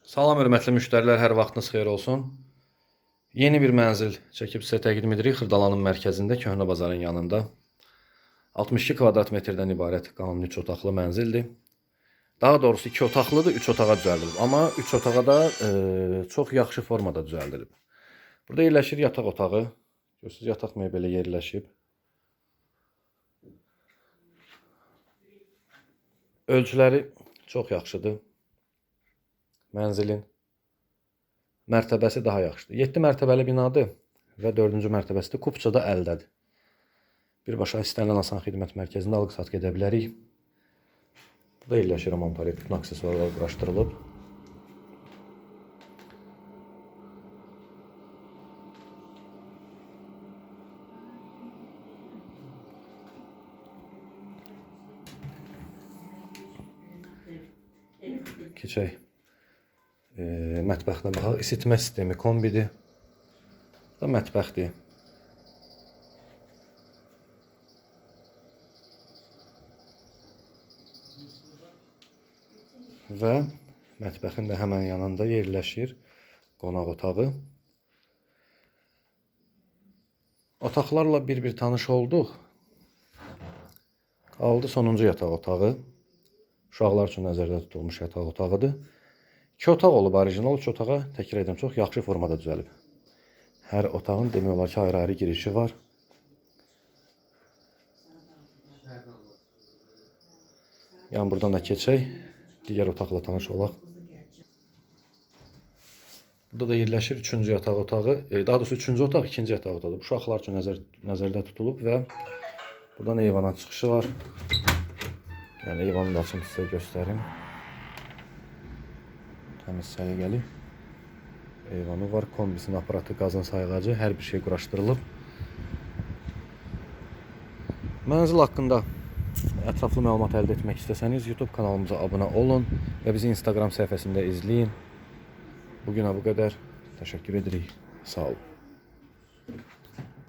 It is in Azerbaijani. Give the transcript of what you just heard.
Salam hörmətli müştərilər, hər vaxtınız xeyir olsun. Yeni bir mənzil çəkib sizə təqdim edirik Xırdalanın mərkəzində, Köhnə bazarın yanında. 62 kvadrat metrdən ibarət qanun 3 otaqlı mənzildir. Daha doğrusu 2 otaqlıdır, 3 otağa düzəldilib. Amma 3 otağa da e, çox yaxşı formada düzəldilib. Burada yerləşir yataq otağı. Görürsüz, yataq mebeli yerləşib. Ölçüləri çox yaxşıdır. Mənzilin mərtəbəsi daha yaxşıdır. 7 mərtəbəli binadır və 4-cü mərtəbəsi də Kupçada əldədir. Birbaşa istənilən asan xidmət mərkəzində alıq-satq edə bilərik. Burada yerləşir montalit bütün aksesuarlar quraşdırılıb. Keçək. E, mətbəxdən baxaq. İsitmə sistemi kombidir. Bu da mətbəxdir. Və mətbəxin də həmən yanında yerləşir qonaq otağı. Otaqlarla bir-bir tanış olduq. Qaldı sonuncu yataq otağı. Uşaqlar üçün nəzərdə tutulmuş yataq otağıdır. İki otaq olub orijinal, üç otağa təkrar edirəm, çox yaxşı formada düzəlib. Hər otağın demək olar ki, ayrı-ayrı girişi var. Yəni buradan da keçək, digər otaqla tanış olaq. Burada da yerləşir üçüncü yataq otağı, e, daha doğrusu üçüncü otaq, ikinci yataq otağıdır. Uşaqlar üçün nəzər, nəzərdə tutulub və buradan eyvana çıxışı var. Yəni eyvanı da açım sizə göstərim. Təmiz səliqəli. Eyvanı var, kombisinin aparatı, qazın sayğacı, hər bir şey quraşdırılıb. Mənzil haqqında ətraflı məlumat əldə etmək istəsəniz YouTube kanalımıza abunə olun və bizi Instagram səhifəsində izləyin. Bugünə bu qədər. Təşəkkür edirik. Sağ olun.